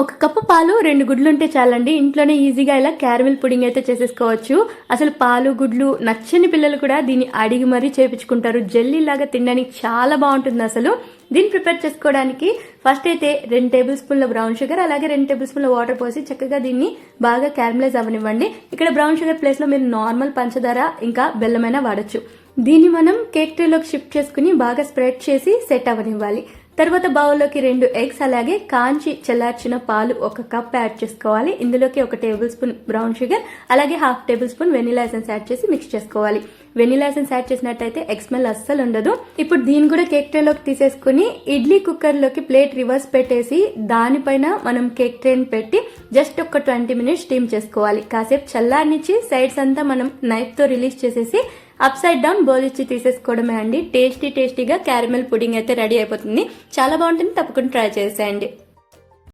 ఒక కప్పు పాలు రెండు గుడ్లు ఉంటే చాలండి. ఇంట్లోనే ఈజీగా ఇలా క్యారమిల్ పుడింగ్ అయితే చేసేసుకోవచ్చు. అసలు పాలు గుడ్లు నచ్చని పిల్లలు కూడా దీన్ని అడిగి మరీ చేపించుకుంటారు. జెల్లీ లాగా తినడానికి చాలా బాగుంటుంది అసలు. దీన్ని ప్రిపేర్ చేసుకోవడానికి ఫస్ట్ అయితే రెండు టేబుల్ స్పూన్ల బ్రౌన్ షుగర్ అలాగే రెండు టేబుల్ స్పూన్ల వాటర్ పోసి చక్కగా దీన్ని బాగా క్యారమలైజ్ అవ్వనివ్వండి. ఇక్కడ బ్రౌన్ షుగర్ ప్లేస్లో మీరు నార్మల్ పంచదార ఇంకా బెల్లమైనా వాడచ్చు. దీన్ని మనం కేక్ ట్రేలోకి షిఫ్ట్ చేసుకుని బాగా స్ప్రెడ్ చేసి సెట్ అవ్వనివ్వాలి. తర్వాత బౌల్లోకి రెండు ఎగ్స్ అలాగే కాంచి చల్లార్చిన పాలు ఒక కప్ యాడ్ చేసుకోవాలి. ఇందులోకి ఒక టేబుల్ స్పూన్ బ్రౌన్ షుగర్ అలాగే half tablespoon vanilla essence add చేసి మిక్స్ చేసుకోవాలి. వెనిలా ఎసెన్స్ యాడ్ చేసినట్టయితే ఎక్స్మెల్ అస్సలు ఉండదు. ఇప్పుడు దీన్ని కూడా కేక్ ట్రేలోకి తీసేసుకుని ఇడ్లీ కుక్కర్లోకి ప్లేట్ రివర్స్ పెట్టేసి దానిపైన మనం కేక్ ట్రేని పెట్టి జస్ట్ ఒక ట్వంటీ మినిట్స్ స్టీమ్ చేసుకోవాలి. కాసేపు చల్లారనిచ్చి సైడ్స్ అంతా మనం నైఫ్తో రిలీజ్ చేసేసి అప్ సైడ్ డౌన్ బౌల్ ఇచ్చి తీసేసుకోవడమే అండి. టేస్టీ టేస్టీగా క్యారమెల్ పుడింగ్ అయితే రెడీ అయిపోతుంది. చాలా బాగుంటుంది తప్పకుండా ట్రై చేసేయండి.